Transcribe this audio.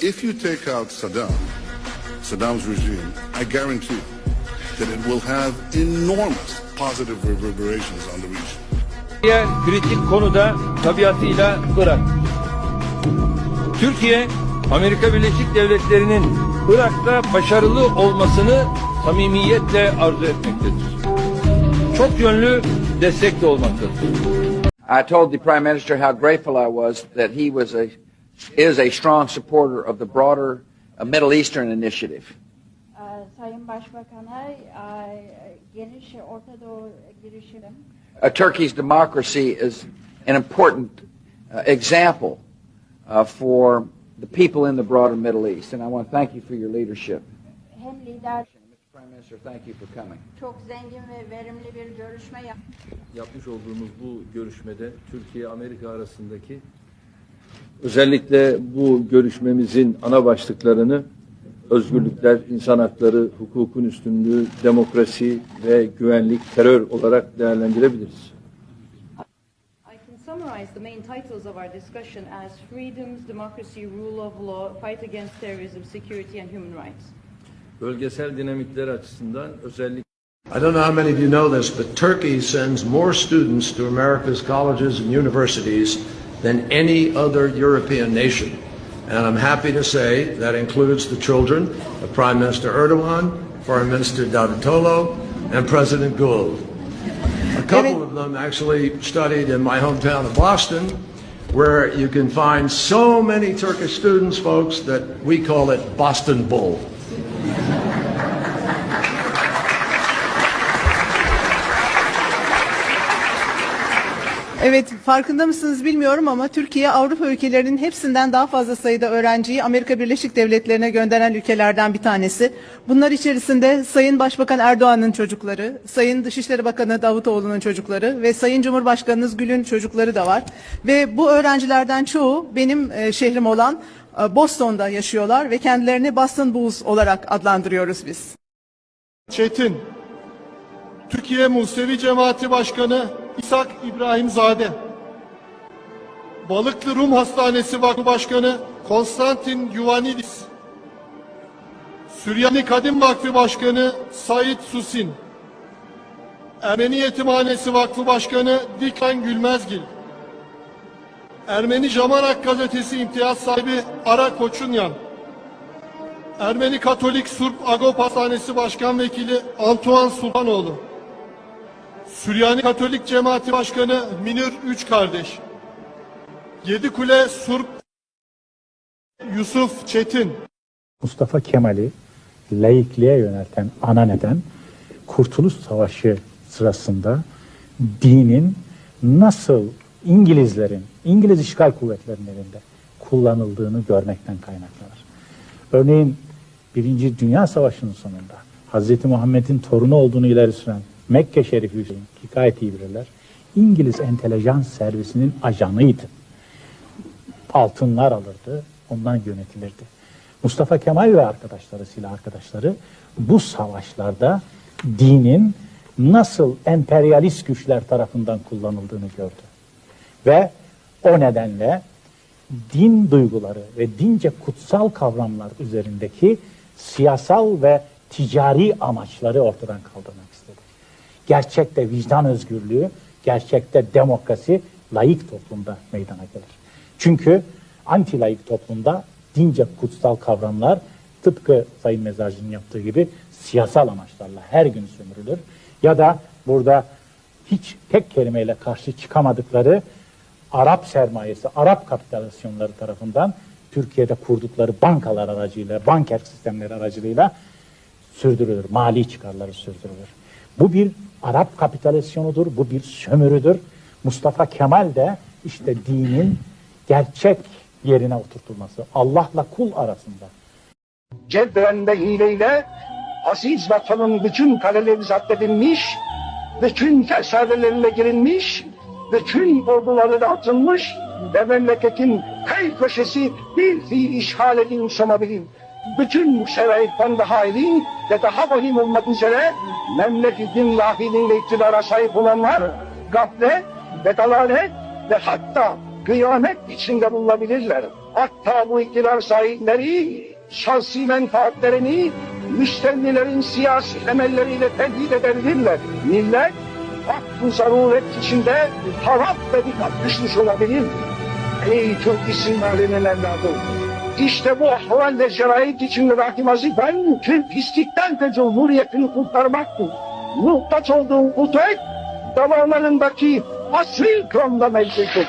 If you take out Saddam, Saddam's regime, I guarantee that it will have enormous positive reverberations on the region. Diğer kritik konuda tabiatıyla Irak. Türkiye, Amerika Birleşik Devletleri'nin Irak'ta başarılı olmasını samimiyetle arzu etmektedir. Çok yönlü destek de olmaktadır. I told the Prime Minister how grateful I was that he was a is a strong supporter of the broader uh, Middle Eastern initiative. Ee, Sayın Başbakan'a geniş Orta Doğu Uh, Turkey's democracy is an important uh, example uh, for the people in the broader Middle East, and I want to thank you for your leadership. hem lider. Prime Minister, thank you for coming. çok zengin ve verimli bir görüşme yaptı. yapmış olduğumuz bu görüşmede Türkiye-Amerika arasındaki özellikle bu görüşmemizin ana başlıklarını özgürlükler, insan hakları, hukukun üstünlüğü, demokrasi ve güvenlik, terör olarak değerlendirebiliriz. Summarize the main titles of our discussion as freedoms, democracy, rule of law, fight against terrorism, security and human rights. Bölgesel dinamikler açısından özellikle I don't know how many of you know this, but Turkey sends more students to America's colleges and universities than any other European nation. And I'm happy to say that includes the children of Prime Minister Erdogan, Foreign Minister Davutoglu, and President Gould. A couple of them actually studied in my hometown of Boston, where you can find so many Turkish students, folks, that we call it Boston Bull. Evet farkında mısınız bilmiyorum ama Türkiye Avrupa ülkelerinin hepsinden daha fazla sayıda öğrenciyi Amerika Birleşik Devletleri'ne gönderen ülkelerden bir tanesi. Bunlar içerisinde Sayın Başbakan Erdoğan'ın çocukları, Sayın Dışişleri Bakanı Davutoğlu'nun çocukları ve Sayın Cumhurbaşkanınız Gül'ün çocukları da var. Ve bu öğrencilerden çoğu benim e, şehrim olan e, Boston'da yaşıyorlar ve kendilerini Boston Bulls olarak adlandırıyoruz biz. Çetin, Türkiye Musevi Cemaati Başkanı İshak İbrahimzade, Balıklı Rum Hastanesi Vakfı Başkanı Konstantin Yuvanidis, Süryani Kadim Vakfı Başkanı Said Susin, Ermeni Yetimhanesi Vakfı Başkanı Dikran Gülmezgil, Ermeni Jamanak Gazetesi imtiyaz sahibi Ara Koçunyan, Ermeni Katolik Surp Agop Hastanesi Başkan Vekili Antoine Sultanoğlu, Süryani Katolik Cemaati Başkanı Minir Üç Kardeş, Yedikule Surp Yusuf Çetin, Mustafa Kemal'i laikliğe yönelten ana neden Kurtuluş Savaşı sırasında dinin nasıl İngilizlerin, İngiliz işgal kuvvetlerinin elinde kullanıldığını görmekten kaynaklanır. Örneğin Birinci Dünya Savaşı'nın sonunda Hz. Muhammed'in torunu olduğunu ileri süren Mekke Şerifi ki gayet iyi bilirler, İngiliz entelijans servisinin ajanıydı altınlar alırdı, ondan yönetilirdi. Mustafa Kemal ve arkadaşları, silah arkadaşları bu savaşlarda dinin nasıl emperyalist güçler tarafından kullanıldığını gördü. Ve o nedenle din duyguları ve dince kutsal kavramlar üzerindeki siyasal ve ticari amaçları ortadan istedi. Gerçekte vicdan özgürlüğü, gerçekte demokrasi layık toplumda meydana gelir. Çünkü anti layık toplumda dince kutsal kavramlar tıpkı Sayın Mezarcı'nın yaptığı gibi siyasal amaçlarla her gün sömürülür. Ya da burada hiç tek kelimeyle karşı çıkamadıkları Arap sermayesi, Arap kapitalasyonları tarafından Türkiye'de kurdukları bankalar aracıyla, banker sistemleri aracılığıyla sürdürülür. Mali çıkarları sürdürülür. Bu bir Arap kapitülasyonudur, bu bir sömürüdür. Mustafa Kemal de işte dinin gerçek yerine oturtulması, Allah'la kul arasında. Cebren ve hileyle aziz vatanın bütün kaleleri zapt edilmiş, bütün kesarelerine girilmiş, bütün orduları da atılmış ve memleketin her köşesi bir fiil işgal edilmiş olabilir. Bütün bu şeraitten daha iyi ve daha vahim olmak üzere memleketin lahiliğiyle iktidara sahip olanlar gaflet ve dalalet ve hatta kıyamet içinde bulunabilirler. Hatta bu iktidar sahipleri şahsi menfaatlerini müstennilerin siyasi emelleriyle tehdit edebilirler. Millet vakfı zaruret içinde harap ve dikkat düşmüş olabilir. Ey Türk isimlerinin evladı! İşte bu ahval şerait içinde rahim vazifen Türk pislikten ve cumhuriyetini kurtarmaktır. Muhtaç olduğum bu tek damarlarındaki asil kramda mevcuttur.